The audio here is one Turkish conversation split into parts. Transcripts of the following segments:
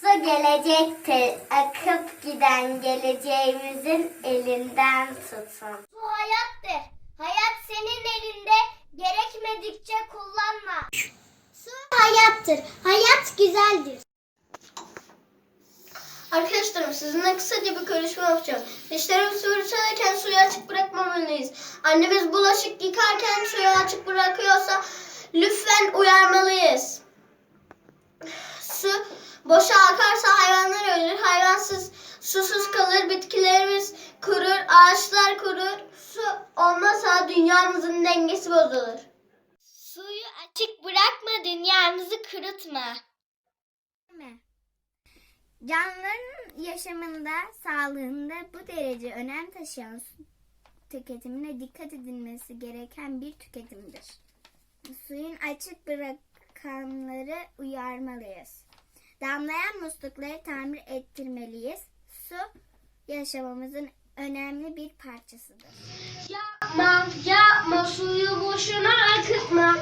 Su gelecektir. Akıp giden geleceğimizin elinden tutun. Su hayattır. Hayat senin elinde. Gerekmedikçe kullanma. Su hayattır. Hayat güzeldir. Arkadaşlarım sizinle kısaca bir konuşma yapacağım. Dişlerimizi fırçalarken suyu açık bırakmamalıyız. Annemiz bulaşık yıkarken suyu açık bırakıyorsa lütfen uyarmalıyız. Su boşa akarsa hayvanlar ölür. Hayvansız, susuz kalır. Bitkilerimiz kurur, ağaçlar kurur. Su olmazsa dünyamızın dengesi bozulur. Suyu açık bırakma, dünyamızı kurutma. Canlıların yaşamında, sağlığında bu derece önem taşıyan su tüketimine dikkat edilmesi gereken bir tüketimdir. Suyun açık bırakanları uyarmalıyız. Damlayan muslukları tamir ettirmeliyiz. Su yaşamamızın önemli bir parçasıdır. Yapma, yapma suyu boşuna akıtma.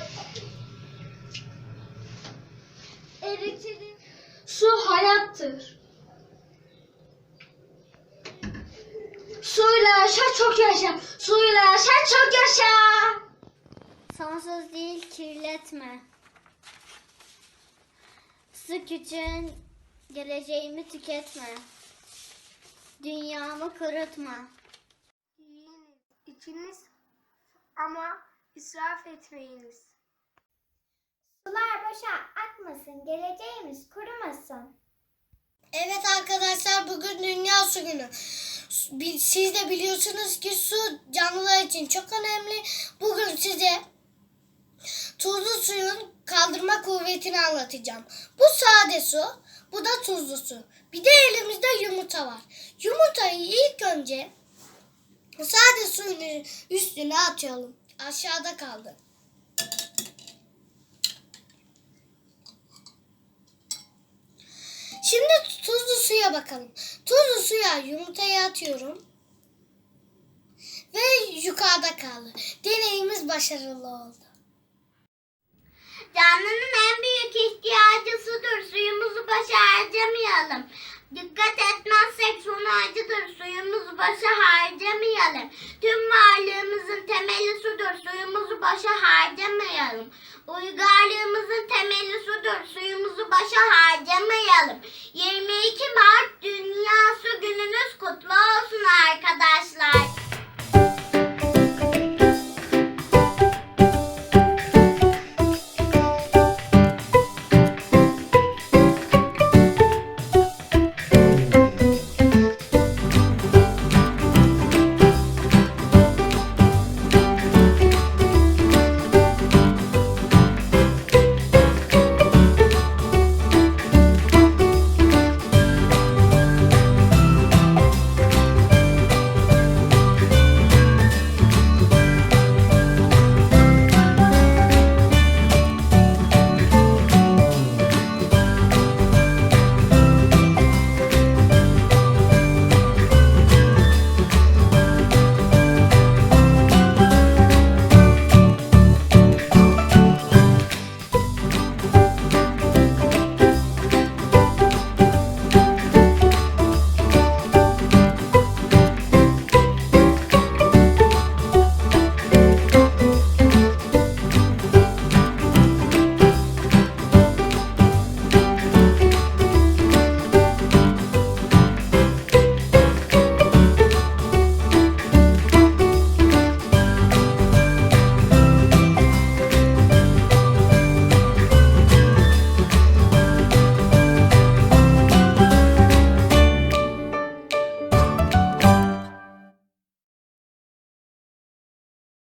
Eritilin. Su hayattır. Suyla yaşa çok yaşa. Suyla yaşa çok yaşa. Sonsuz değil kirletme. Su küçüğün geleceğimi tüketme. Dünyamı kurutma. Yiyiniz, içiniz ama israf etmeyiniz. Sular boşa akmasın, geleceğimiz kurumasın. Evet arkadaşlar bugün Dünya Su Günü. Siz de biliyorsunuz ki su canlılar için çok önemli. Bugün size tuzlu suyun kaldırma kuvvetini anlatacağım. Bu sade su, bu da tuzlu su. Bir de elimizde yumurta var. Yumurtayı ilk önce sade suyun üstüne atıyorum. Aşağıda kaldı. Şimdi tuzlu suya bakalım. Tuzlu suya yumurtayı atıyorum. Ve yukarıda kaldı. Deneyimiz başarılı oldu. Canlının en büyük ihtiyacı sudur. Suyumuzu başa harcamayalım. Dikkat etmezsek sonu acıdır. Suyumuzu başa harcamayalım. Tüm varlığımızın temeli sudur. Suyumuzu başa harcamayalım. Uygarlığımızın temeli sudur. Suyumuzu başa harcamayalım. 22 Mart Dünya Su Gününüz kutlu olsun arkadaşlar.